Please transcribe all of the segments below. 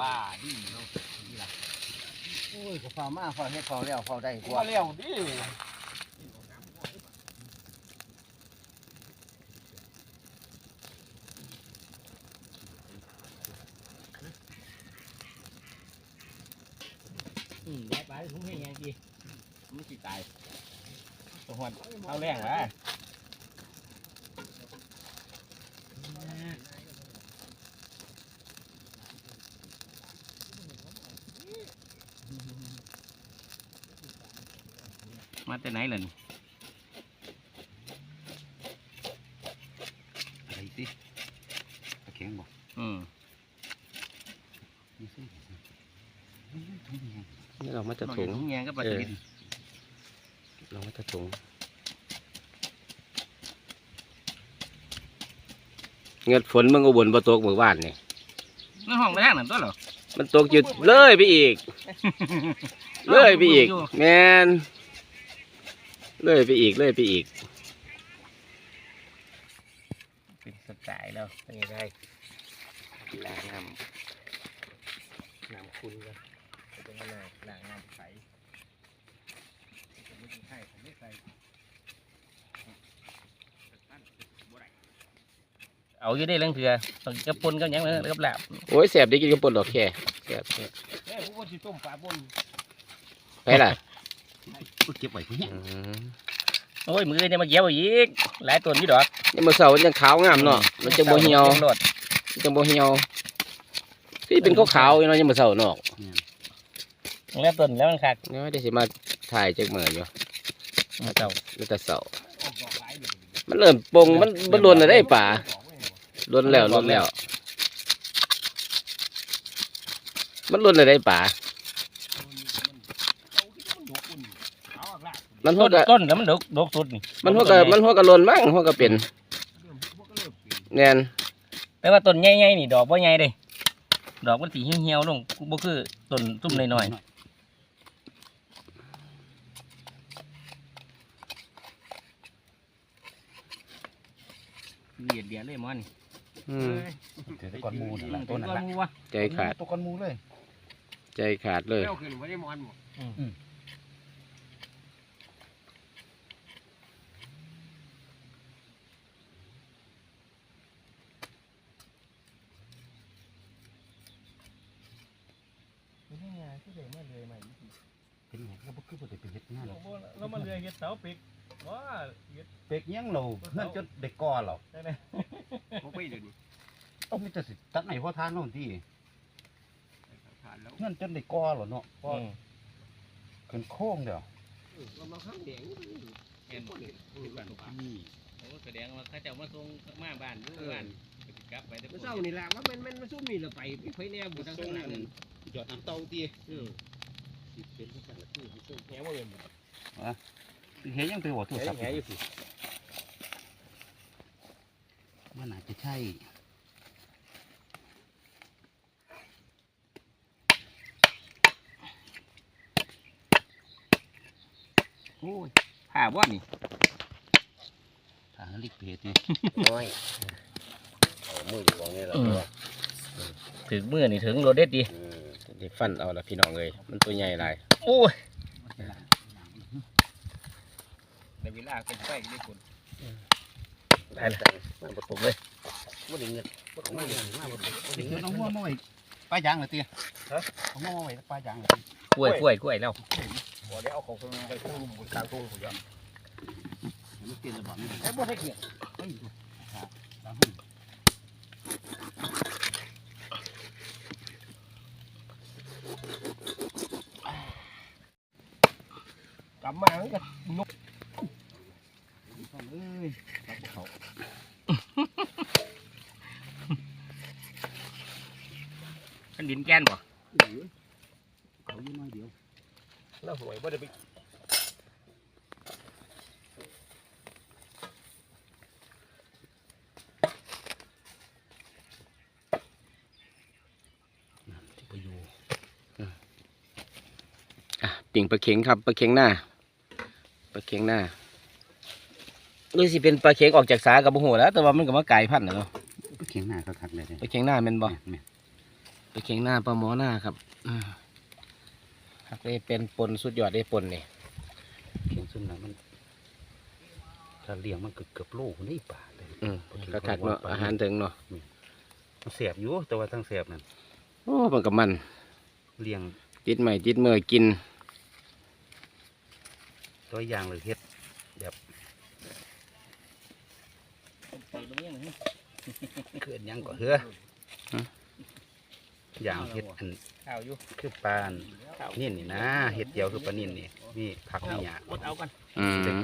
ว่าดีเนาะนี่ล่ะโอ้ยก็ฟ้ามาฟ้าเฮ็ดฟ้าแล้วฟ้าได้กว่าว่าแล้วดิอืมได้ไปทุ่งให้ยังดีมันสิตายตัวหวนเอาแรงวะ มาแต่ไหนล่ะนี่อะไรติตะแข็งบ่อืมนี่สินี่เรามาจะเราถุเห็นงถุงแยงก็ปลาสลิดเรามาจะถุงเงินฝนมึงอุบลบ่ตกเมื่อวานนี่นั่นห้องไปทางนั้นตัวเหรอมันตกหยุดเลยไปอีก เลยไปอีก แมน เลยไปอีกเลยไปอีกเป็นสไตล์แล้วเป็นยังไงล้างน้ำน้ำคุณกันเป็นยังไงล้างน้ำใสไม่ใช่ผมไม่ใส่เอาอยู่ได้เรื่องเถื่อต้องกระปุนกับหยังกับแหลบโอ้ยแสบได้กินกระปุนดอกแค่แสบแสบเอ้ยผู้คนที่ต้มปลาบนไปล่ะ เก็บไว้ผู้นี้อืมโอ้ยมือจะมาเกี่ยวอีกหลายตัวนี่ดอกนี่มันเสาร์มันยังขาวงามเนาะมันจะบ่เหี่ยวโลดมันจะบ่เหี่ยวที่เป็นขาวๆอยู่เนาะยังมาเสาร์เนาะแล้วต้นแล้วมันขาดเนี่ยได้สิมาถ่ายจากเมื่ออยู่เจ้ามันจะเสาร์มันเริ่มปงมันมันล้นแล้วได้ป่าล้นแล้วล้นแล้ว มันล้นแล้วได้ป่า มันหัต้วนกะต้นแล้วมันดกดกสุดนี่มันหัวกะมันหัวกะล้นมั้งหัวกะเป็นแน่นแต่ว่าต้นใหญ่ๆนี่ดอกบ่ใหญ่เด้ดอกมันสีเหี่ยวๆลงบ่คือต้นตุ้มน้อยๆเดียดเดียดเลยมันอืมเดี๋ยวก่อนหมูนั่นแหละต้ต้นนนั้นั่นนละละ วะใจขาด ตัวก่อนหมูเลยใจขาดเลย เจ้าขึ้นบ่ได้มอนบ่นี่ไงที่ เด็กมาเลยใหม่เป็นไงก็บ่คือบ่ได้เป็นเฮ็ดงานหรอกเรามาเรือเฮ็ดเสาปิกว้าเฮ็ดเป็กยังเราเพื่อนจนได้ก่อหรอกได้ไหมบ่ไปเดี๋ยวนี้ต้องมีแต่สิตักไหนพ่อทานโน่นที่ผ่านแล้วเพื่อนจนได้ก่อหรอเนาะก็อืมขึ้นโค้งเดียวเรามาข้างแดงเห็นบ่คือบ้านป่านี่โอ้แสดงว่าเขาเจ้ามาส่งมาบ้านอยู่บ้านกลับไปได้เมื่อเช้านี่แหละว่ามันมันมันซุ่มนี่เราไปไปไฟแนวบุตรทั้งนั้น ยอดน้ำเต้าตีอืมเป็นที่กันละที่แหวบ่เป็นเฮ้ยยังไปบอกโทรศัพท์แหอยู่สิมันอาจจะใช่โอ้ยผ่าบ่นี่ทางลิกเพจนี่น้อยเอามืออยู่ของนี่แหละถึงมือนี่ถึงโรเด็ดดี ได้ฟันเอาละพี่น้องเลยมันตัวใหญ่หลายโอ้ยในเวลาเป็นไฟได้ผลได้ละมันบ่ตกเลยบ่ได้เงินบ่ของมันมาบ่ได้เงินเอาหัวมาไว้ป้ายางเหรอเตี้ยฮะเอาหัวมาไว้ป้ายางเหรอกล้วยกล้วยกล้วยแล้วบ่ได้เอาของไปตู้ลุมบนกลางตู้ผมยอมมันเปลี่ยนระบบนี่ไอ้บ่ให้เกียรเฮ้ยต กลับมามันก็นกเอ้ยรับเขามันดินแกนบ่เขาอยู่น้อยเดียวแล้วหวยบ่ได้ไปที่ไปอยู่อะปิ่งปลาเข็งครับปลาเข็งหน้า ปลาเข็งหน้าหรือสิเป็นปลาเข็งออกจากสากับบ่ฮู้แหล้ว แต่ว่ามันก็มาไก่พันธุ์น่ะเนาะเขียงหน้าก็คักเลยเนี่ยปลาเข็งหน้าแม่นบ่แม่นไปเข่งหน้าปลาหมอหน้าครับอืมครับนี่เป็นปนสุดยอดได้ปนนี่เขียงซุ่มน่ะมันถ้าเลี้ยงมันเกือบเกือบโลนี่ป่าเลยอืมกระคักเนาะอาหารถึงเนาะมันเสียบอยู่แต่ว่าทั้งเสียบนั่นโอ้มันกับมันเลี้ยงจิตใหม่จิตเมื่อกิน ตัวอย่างเลยเฮ็ดไปตรงนี้หนึ่งเกิดหยังก็เหืออย่างเฮ็ดอันข้าวอยู่คือปลาอันนิ่นนี่นะเฮ็ดเดียวคือปลานิ่นนี่มีผักมีหญ้าอดเอากันอืม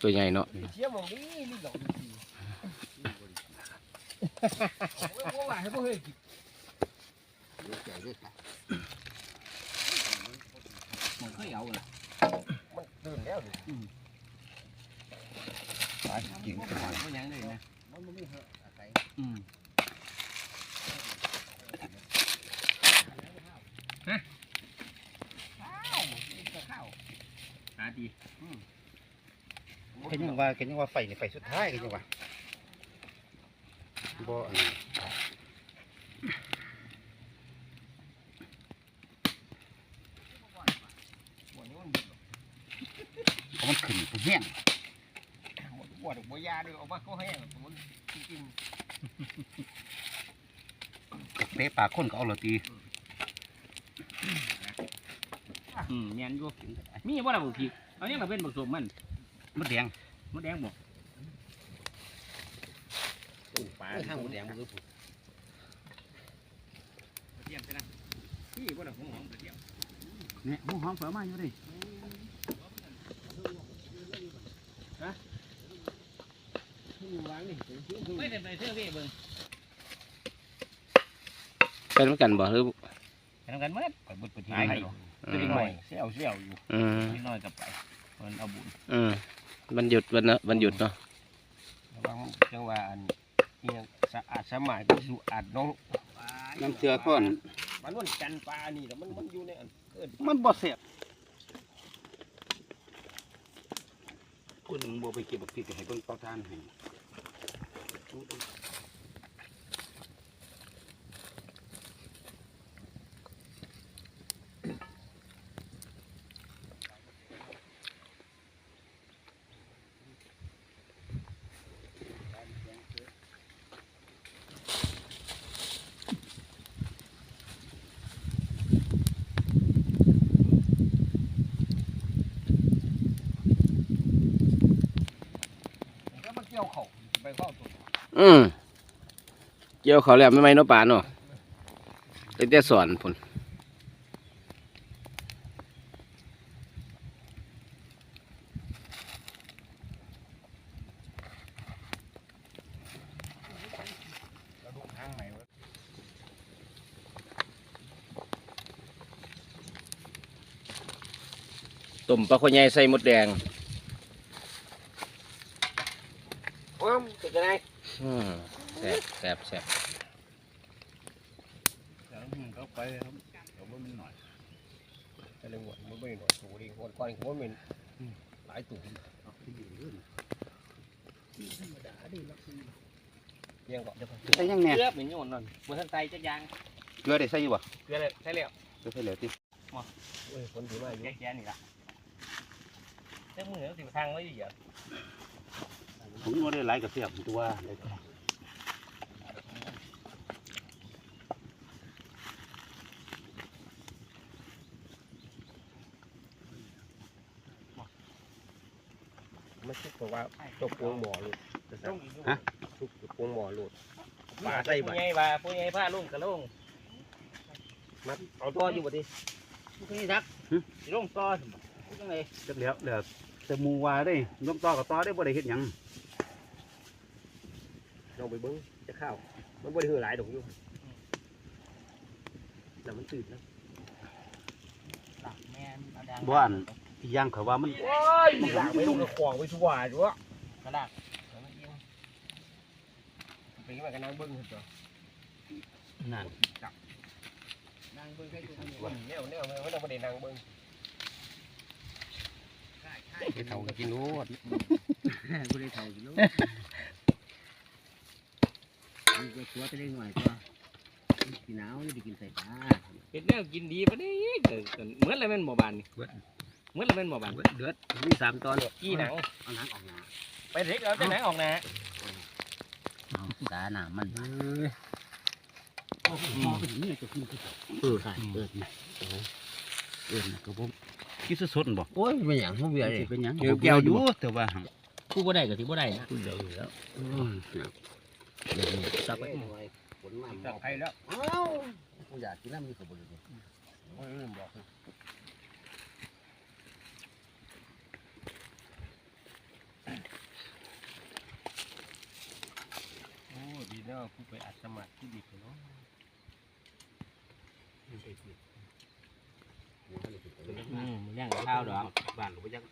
ตัวใหญ่เนาะเชี่ยมองนี่นี่ดอกโอ้ยให้พวกเฮ้ยมันเคยเอาเลย มันเดินแล้วปลากินมันก็ยังเลยนะมันไม่เหอะอะไรอืมข้าวข้าวหาดีเห็นยังว่าเห็นยังว่าไฟนี่ไฟสุดท้ายเห็นยังว่าบ่อันนี้เพราะมันขึ้นมันแห้ง หมด ปวดหัวยาด้วยออกมาก็แห้งมันจริงเตะปากคนก็เอาละตีอืมแมนอยู่มีบ่ล่ะบุกพีเอาเนี่ยมาเป็นบักสมมันมันแดงมดแดงบ่ปลาข้างหมดแดงมันคือเทียมใช่ไหมพี่บ่ล่ะผมหอมกระเทียมเนี่ยหมูหอมเฟือมาอยู่ดิ วางนี่ ไม่ได้ไปเสื้อพี่เบิ่งเป็นเหมือนกันบ่หรือไปทำกันเมื่อไปเบิดไปที่ตายไหนให้หรอตัวนิดหน่อยเสียวเสียวอยู่อืมนิดหน่อยกับไปมันเอาบุญอืมวันหยุดวันนะวันหยุดเนาะวางจังหวะอันเนี่ยสะอาดสมัยก็สุอาดน้องน้ำเชื่อก้อนมันมันจันปลานี่แล้วมันมันอยู่ในอันเอิ้นมันบ่เสียบคุณบ่ไปเก็บบักพริกให้เบิ่งเตาทานให้ แล้วมันเกี่ยวเข่าไปเข้าตัว อืมเกี่ยวเขาแล้วไม่ไหมเนาะป่าเนาะตั้งแต่สอนพุ่นต้มปลาข้อใหญ่ใส่หมดแดง ว้าวเป็นยังไง อืมแซ่บแซ่บแซ่บเข้าไปครับเดี๋ยวมันหน่อยแต่เลยหมดมันไม่หมดตัวดีหมดก่อนผมว่ามันหลายตัวยังก่อนเดี๋ยวใส่ยังเนี่ยเกลือเป็นโยนนั่นบนทันใจจักอยางเกลือได้ใส่อยู่บ่เกลือเลยใช่แล้วเกลือใส่แล้วติเอ้ยคนถือมาอยู่แก่แก่นี่ละเจ้ามือสิทางไว้ดีอะผมว่าได้หลายกับเสียบตัวเลย ไม่ใช่ตัวว่าตัวปวงหมอลูกฮะตัวปวงหมอลูกปลาใส่ผู้ใหญ่ปลาผู้ใหญ่ผ้าลุ่งกระลุ่งมัดเอาตัวอยู่บ่ดิผู้นี้ทักสิลงต่อสิผู้จังไดจักแล้วเดี๋ยวแต่หมูว่าได้ยกต่อกับต่อได้บ่ได้เฮ็ดหยังลองไปเบิ้งจะเข้ามันบ่ได้หือหลายดอกอยู่แต่มันตื่นนะตักแม่นเอาดังบ่อัน อีกอย่างเขาว่ามันโอ้ยมึงหลากไปลงกับขวางไปทั่วอยู่วะกระดาษไปมากันนั่งเบิ้งเถอะนั่นนั่งเบิ้งแค่ตัวนี้แนวแนวไม่ต้องไปนั่งเบิ้งไปเท่ากินรู้กูได้เท่าอยู่มึงจะชัวไปเล่นหน่อยก็กินหนาวนี่กินใส่ปลาเฮ็ดแนวกินดีปะนี่เกิดเกิดเหมือนอะไรแม่นบ่บานนี่ เหมือนอะไรแม่นบ่บานเดือดมีสามตอนกี้หนังเอาหนังออกหนาไปเด็กเอาแต่หนังออกนะสาหนามันมองไปถึงนี่จะกินก็เออใช่เออเออนะก็ผมคิดสดๆบ่โอ้ยเป็นอย่างมันเบียร์เลยเป็นหยังเกี่ยวแก้วอยู่แต่ว่ากูบ่ได้ก็สิบ่ได้นะเดี๋ยวอยู่แล้วเดี๋ยวนี้สักไปฝนมาจับไข่แล้วอ้าวกูอยากกินน้ำมีขบวนเลยโอ้ยลืมบอก ดีแล้วกูไปอัดสมัครที่ดีกว่าเนาะอืมมันย่างข้าวดอกบ้านหรือว่ายัง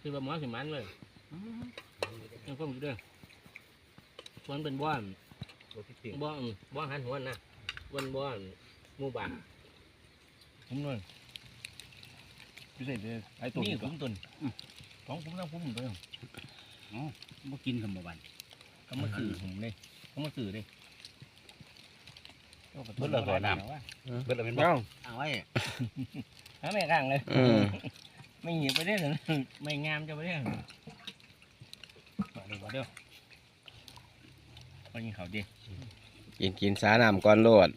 คือว่าหมอสิมันเลยยังคงอยู่เด้อมันเป็นบ่อนบ่อนบ่อนหันหัวนะบ่อนบ่อนหมู่บ้านผมเลยพิเศษเลยไอ้ตัวนี่นี้ผมตุนของผมต้องผมเลย บ่กินขมบันเขามาสื่อผมเลยเขามาสื่อเลยเบิดเลยก่อนน้ำเบิดเลยเป็นบ่เอ้าเอาไว้หาแม่ข้างเลยอืมไม่หยิบไปได้หรอไม่งามจะไปได้หรอมาเดี๋ยวมาเดี๋ยวไปกินข้าวดิกินกินสาน้ำก่อนโลด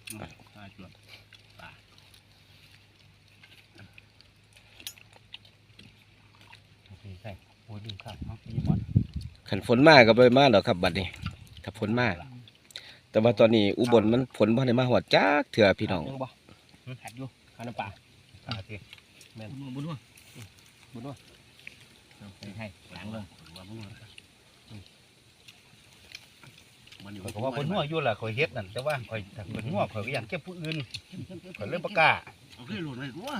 ตาจวดตาโอเคใช่โอ้ยดีครับเนาะนี่หมด ขันฝนมากก็ไปมาหรอกครับบัดนี้ถ้าฝนมาก แต่ว่าตอนนี้อุบลมันฝนบ่ได้มาหอดจักเถื่อพี่น้องยังบ่หัดอยู่ข้าวน้ำปลาตาสิบุญบุญวะบุญวะเอาไปให้หลังลงว่ามึงมันอยู่ว่าคนนัวอยู่ล่ะข่อยเฮ็ดนั่นแต่ว่าข่อยถ้าคนนัวข่อยก็อยากเก็บผู้อื่นข่อยเริ่มประกล้าเอาขึ้นหลุดเลยนัว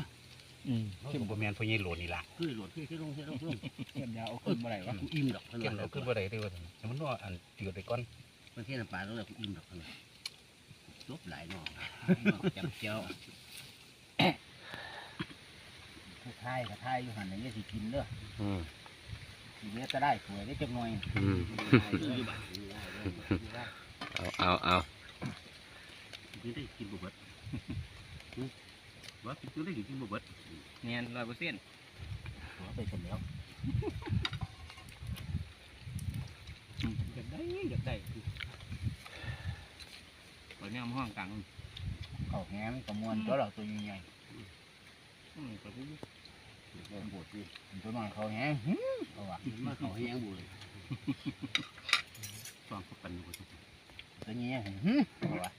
อืมเข้มบ่แม่นพ่อใหญ่หลุดนี่ล่ะขึ้นหลุดขึ้นขึ้นลงขึ้นลงขึ้นเก็บยาเอาขึ้นมาไหนวะกูอิ่มดอกเก็บเอาขึ้นบ่ได้เด้อว่าซั่นแต่มันนัวอันจืดไปก่อนประเทศน้ำปลาต้องเลยกูอิ่มดอกเลยจบหลายหน่อจำเจ้าผู้ทายกับทายอยู่หันอย่างนี้สิกินเด้ออืมทีนี้จะได้สวยได้จังหน่อยอืมเอาเอาเอากินได้กินบ่เบิด ว่ากินได้กินบ่เบิดเนียนร้อยเปอร์เซ็นต์หัวไปคนแล้วอยากได้อยากได้ตอนนี้มันห้องกลางเขาแง้มกระมวลตัวเราตัวใหญ่อืมไปพูดๆเริ่มปวดที่ตัวน้อยเขาแง้มเอาวะมาเขาให้ยังบุเลยฟังเขาปันอยู่ตัวนี้เอาวะ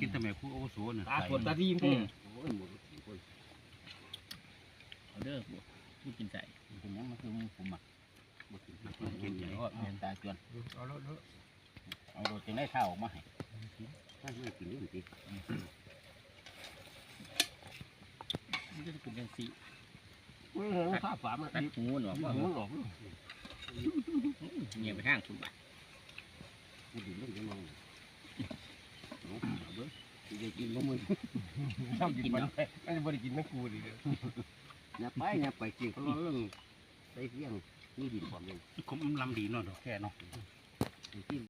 กินทำไมผู้อาวุโสน่ะตาปวดตาดีมอืมโอ้ยหมดเอาเด้อพูดกินใส่เป็นยังมันคือมึงผมอะบ่กินกินใหญ่เพราะตาจวนเอาแล้วเอาโดดจึงได้ข้าวออกมาให้ถ้าไม่กินนี่มันติมันจะเป็นจังสีข้าฝามาตัดหูหนอว่าว่าหัวหลอกเงียบไปทางคุณบ้ากูดื่มเรื่องจะมองเอาเบิ้ง จะกินบ่มึงทำกินมันไม่ได้บริกินไม่กูดิอย่าไปอย่าไปกินเขาเรื่องไปเที่ยงนี่ดีความเลยผมลำดีเนาะดอกแค่เนาะ